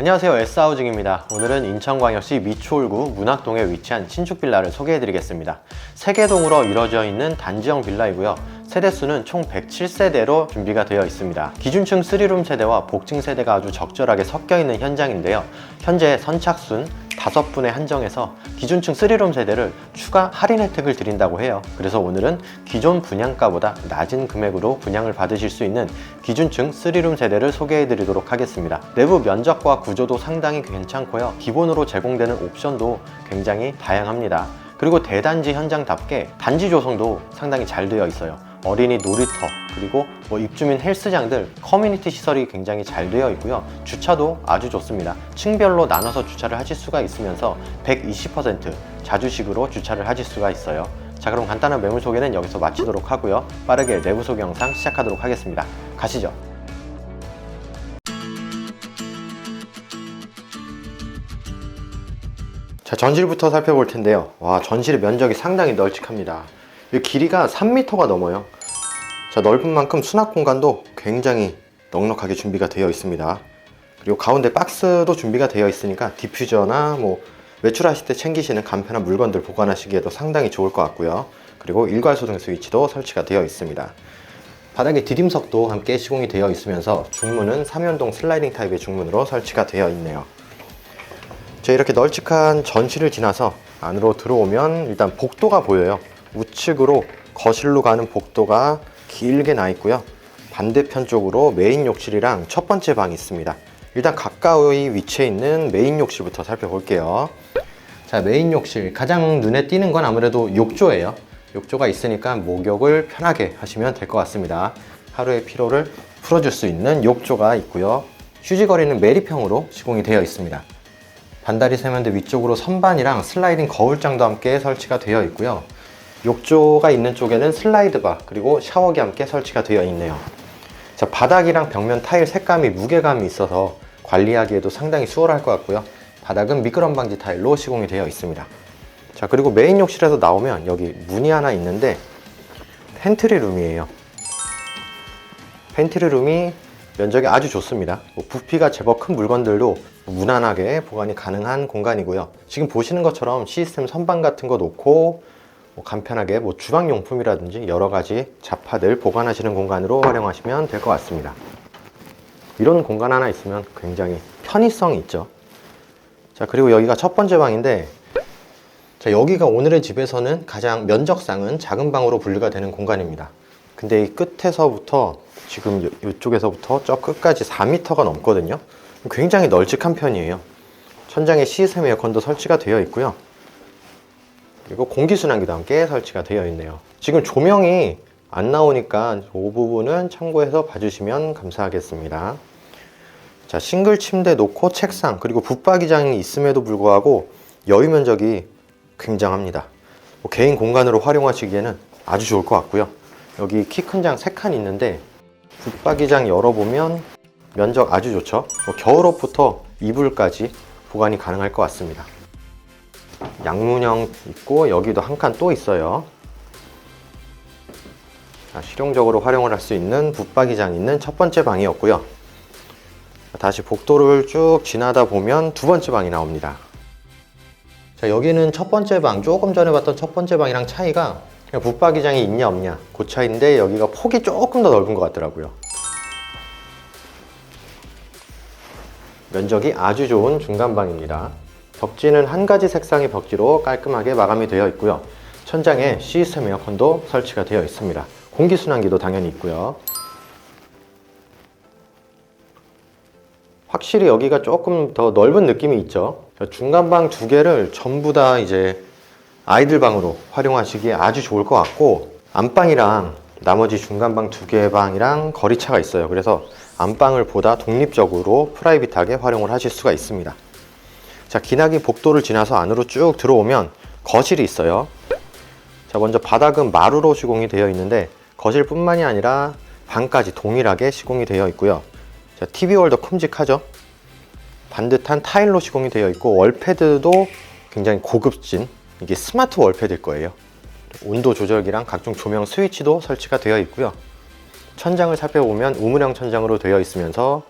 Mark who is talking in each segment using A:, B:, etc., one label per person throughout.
A: 안녕하세요. S하우징입니다. 오늘은 인천광역시 미추홀구 문학동에 위치한 신축 빌라를 소개해 드리겠습니다. 세개동으로 이루어져 있는 단지형 빌라이고요. 세대수는 총 107세대로 준비가 되어 있습니다. 기준층 3룸 세대와 복층 세대가 아주 적절하게 섞여 있는 현장인데요. 현재 선착순 5분에 한정해서 기준층 3룸 세대를 추가 할인 혜택을 드린다고 해요. 그래서 오늘은 기존 분양가보다 낮은 금액으로 분양을 받으실 수 있는 기준층 3룸 세대를 소개해 드리도록 하겠습니다. 내부 면적과 구조도 상당히 괜찮고요. 기본으로 제공되는 옵션도 굉장히 다양합니다. 그리고 대단지 현장답게 단지 조성도 상당히 잘 되어 있어요 어린이 놀이터 그리고 뭐 입주민 헬스장들 커뮤니티 시설이 굉장히 잘 되어 있고요. 주차도 아주 좋습니다. 층별로 나눠서 주차를 하실 수가 있으면서 120% 자주식으로 주차를 하실 수가 있어요. 자 그럼 간단한 매물 소개는 여기서 마치도록 하고요. 빠르게 내부 소개 영상 시작하도록 하겠습니다. 가시죠. 자 전실부터 살펴볼 텐데요. 와 전실의 면적이 상당히 널찍합니다. 이 길이가 3m가 넘어요 자 넓은 만큼 수납 공간도 굉장히 넉넉하게 준비가 되어 있습니다. 그리고 가운데 박스도 준비가 되어 있으니까 디퓨저나 뭐 외출하실 때 챙기시는 간편한 물건들 보관하시기에도 상당히 좋을 것 같고요. 그리고 일괄소 등 스위치도 설치가 되어 있습니다. 바닥에 디딤석도 함께 시공이 되어 있으면서 중문은 3연동 슬라이딩 타입의 중문으로 설치가 되어 있네요. 자 이렇게 널찍한 전실을 지나서 안으로 들어오면 일단 복도가 보여요. 우측으로 거실로 가는 복도가 길게 나 있고요. 반대편 쪽으로 메인 욕실이랑 첫 번째 방이 있습니다. 일단 가까이 위치해 있는 메인 욕실부터 살펴볼게요. 자 메인 욕실. 가장 눈에 띄는 건 아무래도 욕조예요. 욕조가 있으니까 목욕을 편하게 하시면 될 것 같습니다. 하루의 피로를 풀어줄 수 있는 욕조가 있고요. 휴지거리는 메리평으로 시공이 되어 있습니다. 반다리 세면대 위쪽으로 선반이랑 슬라이딩 거울장도 함께 설치가 되어 있고요. 욕조가 있는 쪽에는 슬라이드 바 그리고 샤워기 함께 설치가 되어 있네요. 자, 바닥이랑 벽면 타일 색감이 무게감이 있어서 관리하기에도 상당히 수월할 것 같고요. 바닥은 미끄럼 방지 타일로 시공이 되어 있습니다. 자, 그리고 메인 욕실에서 나오면 여기 문이 하나 있는데 팬트리 룸이에요. 팬트리 룸이 면적이 아주 좋습니다. 뭐 부피가 제법 큰 물건들도 무난하게 보관이 가능한 공간이고요. 지금 보시는 것처럼 시스템 선반 같은 거 놓고 뭐 간편하게 뭐 주방용품이라든지 여러 가지 잡화들 보관하시는 공간으로 활용하시면 될 것 같습니다. 이런 공간 하나 있으면 굉장히 편의성이 있죠. 자, 그리고 여기가 첫 번째 방인데 자, 여기가 오늘의 집에서는 가장 면적상은 작은 방으로 분류가 되는 공간입니다. 근데 이 끝에서부터 지금 요- 이쪽에서부터 저 끝까지 4m가 넘거든요. 굉장히 널찍한 편이에요. 천장에 시스템 에어컨도 설치가 되어 있고요. 그리고 공기순환기도 함께 설치가 되어 있네요. 지금 조명이 안 나오니까 이 부분은 참고해서 봐주시면 감사하겠습니다. 자, 싱글 침대 놓고 책상 그리고 붙박이장이 있음에도 불구하고 여유 면적이 굉장합니다. 뭐 개인 공간으로 활용하시기에는 아주 좋을 것 같고요. 여기 키 큰 장 3칸 있는데 붙박이장 열어보면 면적 아주 좋죠. 뭐 겨울옷부터 이불까지 보관이 가능할 것 같습니다. 양문형 있고 여기도 한 칸 또 있어요. 자, 실용적으로 활용을 할 수 있는 붙박이장 있는 첫 번째 방이었고요. 다시 복도를 쭉 지나다 보면 두 번째 방이 나옵니다. 자, 여기는 첫 번째 방, 조금 전에 봤던 첫 번째 방이랑 차이가 붙박이장이 있냐 없냐 그 차이인데 여기가 폭이 조금 더 넓은 것 같더라고요. 면적이 아주 좋은 중간방입니다. 벽지는 한 가지 색상의 벽지로 깔끔하게 마감이 되어 있고요. 천장에 시스템 에어컨도 설치가 되어 있습니다. 공기순환기도 당연히 있고요. 확실히 여기가 조금 더 넓은 느낌이 있죠. 중간방 두 개를 전부 다 이제 아이들 방으로 활용하시기에 아주 좋을 것 같고 안방이랑 나머지 중간방 두 개의 방이랑 거리차가 있어요. 그래서 안방을 보다 독립적으로 프라이빗하게 활용을 하실 수가 있습니다. 자, 기나긴 복도를 지나서 안으로 쭉 들어오면 거실이 있어요. 자, 먼저 바닥은 마루로 시공이 되어 있는데 거실뿐만이 아니라 방까지 동일하게 시공이 되어 있고요. 자, TV 홀더 큼직하죠? 반듯한 타일로 시공이 되어 있고 월패드도 굉장히 고급진 이게 스마트 월패드일 거예요. 온도 조절기랑 각종 조명 스위치도 설치가 되어 있고요. 천장을 살펴보면 우물형 천장으로 되어 있으면서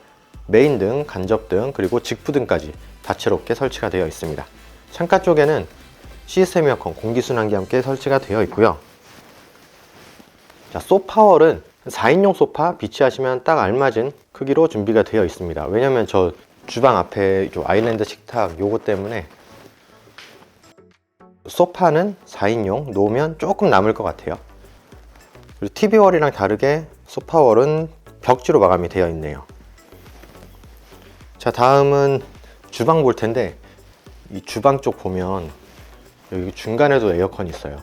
A: 메인 등, 간접 등, 그리고 직부 등까지 다채롭게 설치가 되어 있습니다. 창가 쪽에는 시스템 에어컨, 공기순환기 함께 설치가 되어 있고요. 자, 소파월은 4인용 소파 비치하시면 딱 알맞은 크기로 준비가 되어 있습니다. 왜냐면 저 주방 앞에 좀 아일랜드 식탁 요거 때문에 소파는 4인용 놓으면 조금 남을 것 같아요. 그리고 TV월이랑 다르게 소파월은 벽지로 마감이 되어 있네요. 자, 다음은 주방 볼 텐데 이 주방 쪽 보면 여기 중간에도 에어컨이 있어요.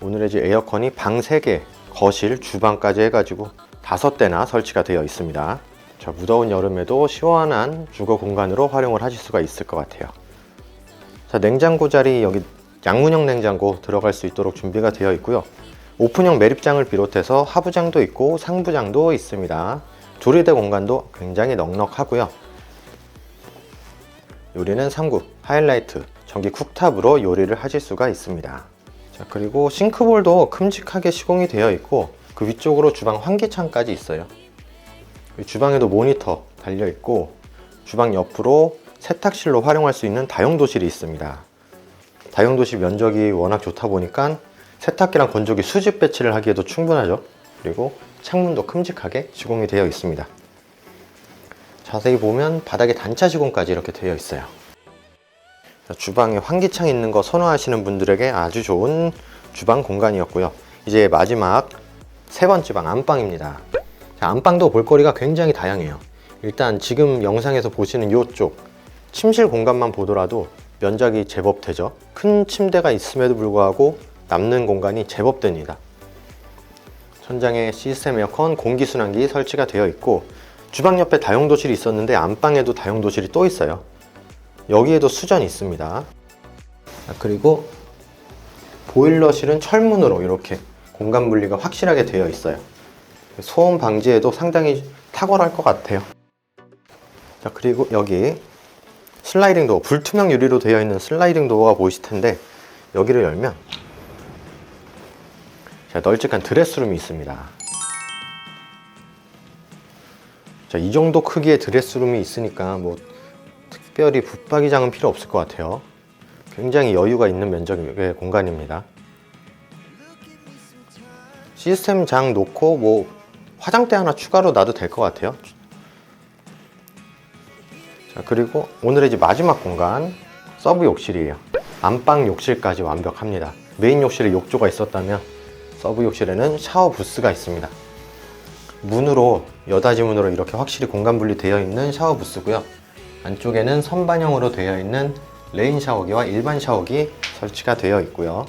A: 오늘의 집 에어컨이 방 3개, 거실, 주방까지 해가지고 다섯 대나 설치가 되어 있습니다. 자, 무더운 여름에도 시원한 주거 공간으로 활용을 하실 수가 있을 것 같아요. 자, 냉장고 자리 여기 양문형 냉장고 들어갈 수 있도록 준비가 되어 있고요. 오픈형 매립장을 비롯해서 하부장도 있고 상부장도 있습니다. 조리대 공간도 굉장히 넉넉하고요. 요리는 3구 하이라이트 전기 쿡탑으로 요리를 하실 수가 있습니다. 자, 그리고 싱크볼도 큼직하게 시공이 되어 있고 그 위쪽으로 주방 환기창까지 있어요. 이 주방에도 모니터 달려 있고 주방 옆으로 세탁실로 활용할 수 있는 다용도실이 있습니다. 다용도실 면적이 워낙 좋다 보니까 세탁기랑 건조기 수직 배치를 하기에도 충분하죠. 그리고 창문도 큼직하게 시공이 되어 있습니다. 자세히 보면 바닥에 단차 시공까지 이렇게 되어 있어요. 자, 주방에 환기창 있는 거 선호하시는 분들에게 아주 좋은 주방 공간이었고요. 이제 마지막 세 번째 방 안방입니다. 자, 안방도 볼거리가 굉장히 다양해요. 일단 지금 영상에서 보시는 이쪽 침실 공간만 보더라도 면적이 제법 되죠. 큰 침대가 있음에도 불구하고 남는 공간이 제법 됩니다. 천장에 시스템 에어컨, 공기순환기 설치가 되어 있고 주방 옆에 다용도실이 있었는데 안방에도 다용도실이 또 있어요. 여기에도 수전이 있습니다. 자, 그리고 보일러실은 철문으로 이렇게 공간 분리가 확실하게 되어 있어요. 소음 방지에도 상당히 탁월할 것 같아요. 자, 그리고 여기 슬라이딩 도어, 불투명 유리로 되어 있는 슬라이딩 도어가 보이실 텐데 여기를 열면 자, 널찍한 드레스룸이 있습니다. 자, 이 정도 크기의 드레스룸이 있으니까 뭐 특별히 붙박이장은 필요 없을 것 같아요. 굉장히 여유가 있는 면적의 공간입니다. 시스템 장 놓고 뭐 화장대 하나 추가로 놔도 될 것 같아요. 자, 그리고 오늘의 이제 마지막 공간 서브 욕실이에요. 안방 욕실까지 완벽합니다. 메인 욕실에 욕조가 있었다면 서브 욕실에는 샤워 부스가 있습니다. 문으로 여닫이 문으로 이렇게 확실히 공간 분리되어 있는 샤워 부스고요. 안쪽에는 선반형으로 되어 있는 레인 샤워기와 일반 샤워기 설치가 되어 있고요.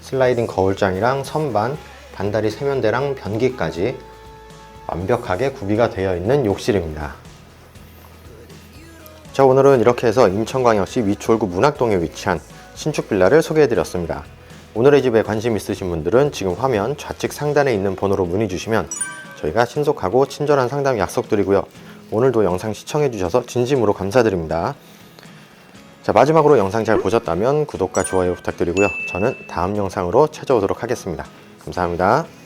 A: 슬라이딩 거울장이랑 선반, 반다리 세면대랑 변기까지 완벽하게 구비가 되어 있는 욕실입니다. 자 오늘은 이렇게 해서 인천광역시 위추홀구 문학동에 위치한 신축 빌라를 소개해 드렸습니다. 오늘의 집에 관심 있으신 분들은 지금 화면 좌측 상단에 있는 번호로 문의 주시면 저희가 신속하고 친절한 상담 약속드리고요. 오늘도 영상 시청해주셔서 진심으로 감사드립니다. 자 마지막으로 영상 잘 보셨다면 구독과 좋아요 부탁드리고요. 저는 다음 영상으로 찾아오도록 하겠습니다. 감사합니다.